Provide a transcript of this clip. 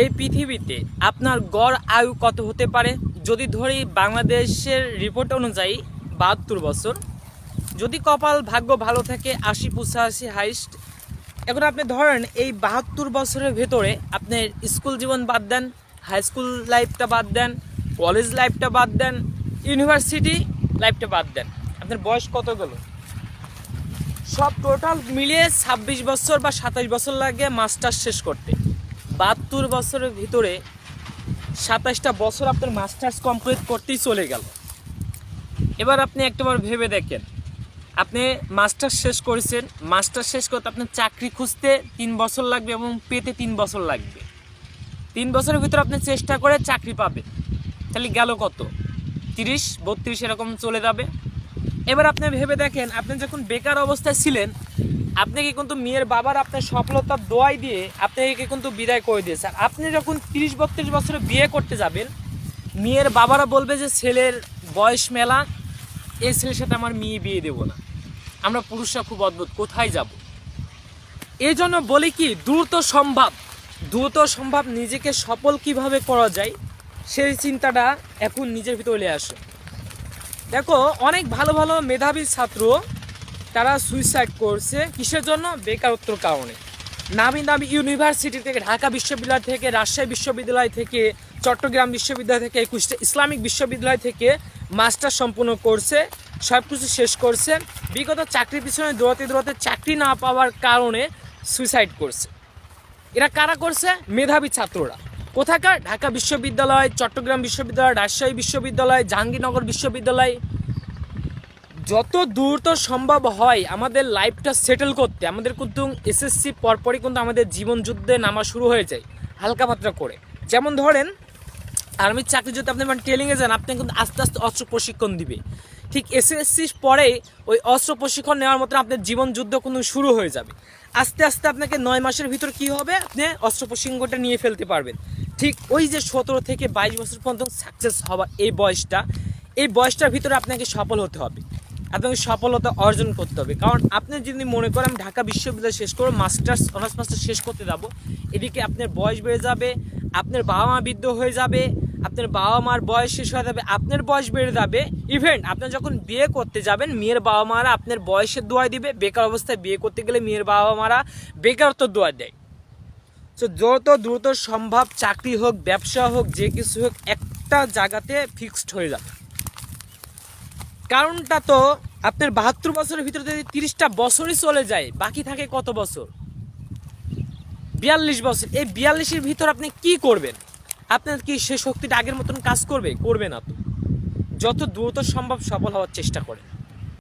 এই পৃথিবীতে আপনার গড় আয়ু কত হতে পারে? যদি ধরি বাংলাদেশের রিপোর্ট অনুযায়ী বাহাত্তর বছর। যদি কপাল ভাগ্য ভালো থাকে, আশি পঁচাশি হাইস্ট, এখন আপনি ধরেন এই বাহাত্তর বছরের ভেতরে আপনার স্কুল জীবন বাদ দেন হাই স্কুল লাইফটা বাদ দেন কলেজ লাইফটা বাদ দেন ইউনিভার্সিটি লাইফটা বাদ দেন। আপনার বয়স কত গেল? সব টোটাল মিলিয়ে ছাব্বিশ বছর বা সাতাশ বছর লাগে মাস্টার্স শেষ করতে। বাহাত্তর বছরের ভিতরে সাতাশটা বছর আপনার মাস্টার্স কমপ্লিট করতেই চলে গেল। এবার আপনি একটাবার ভেবে দেখেন, আপনি মাস্টার্স শেষ করেছেন মাস্টার শেষ করতে আপনার চাকরি খুঁজতে তিন বছর লাগবে এবং পেতে তিন বছর লাগবে। তিন বছরের ভিতরে আপনি চেষ্টা করে চাকরি পাবেন। তাহলে গেল কত? তিরিশ, বত্রিশ এরকম চলে যাবে। এবার আপনি ভেবে দেখেন, আপনি যখন বেকার অবস্থায় ছিলেন আপনাকে কিন্তু মেয়ের বাবার আপনার সফলতার দোয়াই দিয়ে আপনাকে কিন্তু বিদায় করে দিয়েছে? আর আপনি যখন তিরিশ বত্রিশ বছরে বিয়ে করতে যাবেন, মেয়ের বাবারা বলবে যে, ছেলের বয়স মেলা, এই ছেলের সাথে আমার মেয়ে বিয়ে দেবো না। আমরা পুরুষরা খুব অদ্ভুত, কোথায় যাব? এই জন্য বলি কি, দ্রুত সম্ভব দ্রুত সম্ভব নিজেকে সফল কীভাবে করা যায়, সেই চিন্তাটা এখন নিজের ভিতরে আসে। দেখো, অনেক ভালো ভালো মেধাবী ছাত্র তারা সুইসাইড করছে কিসের জন্য? বেকারত্বর কারণে। নামি দামি ইউনিভার্সিটি থেকে, ঢাকা বিশ্ববিদ্যালয় থেকে, রাজশাহী বিশ্ববিদ্যালয় থেকে, চট্টগ্রাম বিশ্ববিদ্যালয় থেকে, একুশটা ইসলামিক বিশ্ববিদ্যালয় থেকে মাস্টার সম্পূর্ণ করছে সব কিছু শেষ করছে। বিগত চাকরির পিছনে দৌড়াতে দৌড়াতে চাকরি না পাওয়ার কারণে সুইসাইড করছে। এরা কারা করছে? মেধাবী ছাত্ররা। কোথাকার? ঢাকা বিশ্ববিদ্যালয়, চট্টগ্রাম বিশ্ববিদ্যালয়, রাজশাহী বিশ্ববিদ্যালয়, জাহাঙ্গীরনগর বিশ্ববিদ্যালয় যত দ্রুত সম্ভব হয় আমাদের লাইফটা সেটেল করতে, আমাদের কিন্তু এসএসসি পরপরই কিন্তু আমাদের জীবন যুদ্ধে নামা শুরু হয়ে যায়, হালকা মাত্রা করে। যেমন ধরেন, আর্মির চাকরি যদি আপনি মানে ট্রেনিংয়ে যান, আপনি কিন্তু আস্তে আস্তে অস্ত্র প্রশিক্ষণ দিবে। ঠিক এসএসসি পরে ওই অস্ত্র প্রশিক্ষণ নেওয়ার মতো আপনার জীবন যুদ্ধ কিন্তু শুরু হয়ে যাবে। আস্তে আস্তে আপনাকে নয় মাসের ভিতর কি হবে? আপনি অস্ত্র প্রশিক্ষণটা নিয়ে ফেলতে পারবেন। ঠিক ওই যে সতেরো থেকে বাইশ বছর পর্যন্ত সাকসেস হওয়া এই বয়সটা, এই বয়সটার ভিতরে আপনাকে সফল হতে হবে। আপনাকে সফলতা অর্জন করতে হবে। কারণ আপনি যদি মনে করেন আমি ঢাকা বিশ্ববিদ্যালয় শেষ করে মাস্টার্স, অনার্স মাস্টার শেষ করতে যাব, এদিকে আপনার বয়স বেড়ে যাবে, আপনার বাবা মা বৃদ্ধ হয়ে যাবে, আপনার বাবা মার বয়স শেষ হয়ে যাবে, আপনার বয়স বেড়ে যাবে। ইভেন্ট আপনি যখন বিয়ে করতে যাবেন, মেয়ের বাবা মারা আপনার বয়সের দোয়া দিবে, বেকার অবস্থায় বিয়ে করতে গেলে মেয়ের বাবা মারা বেকারত্ব দোয়া দেয়। তো যত দ্রুত সম্ভব চাকরি হোক, ব্যবসা হোক, যে কিছু হোক, একটা জায়গাতে ফিক্সড হয়ে যাবে। কারণটা তো আপনার বাহাত্তর বছরের ভিতরে যদি তিরিশটা বছরই চলে যায়, বাকি থাকে কত বছর? বিয়াল্লিশ বছর। এই বিয়াল্লিশের ভিতর আপনি কি করবেন? আপনার কি সে শক্তিটা আগের মতন কাজ করবে? করবে না তো। যত দ্রুত সম্ভব সফল হওয়ার চেষ্টা করেন।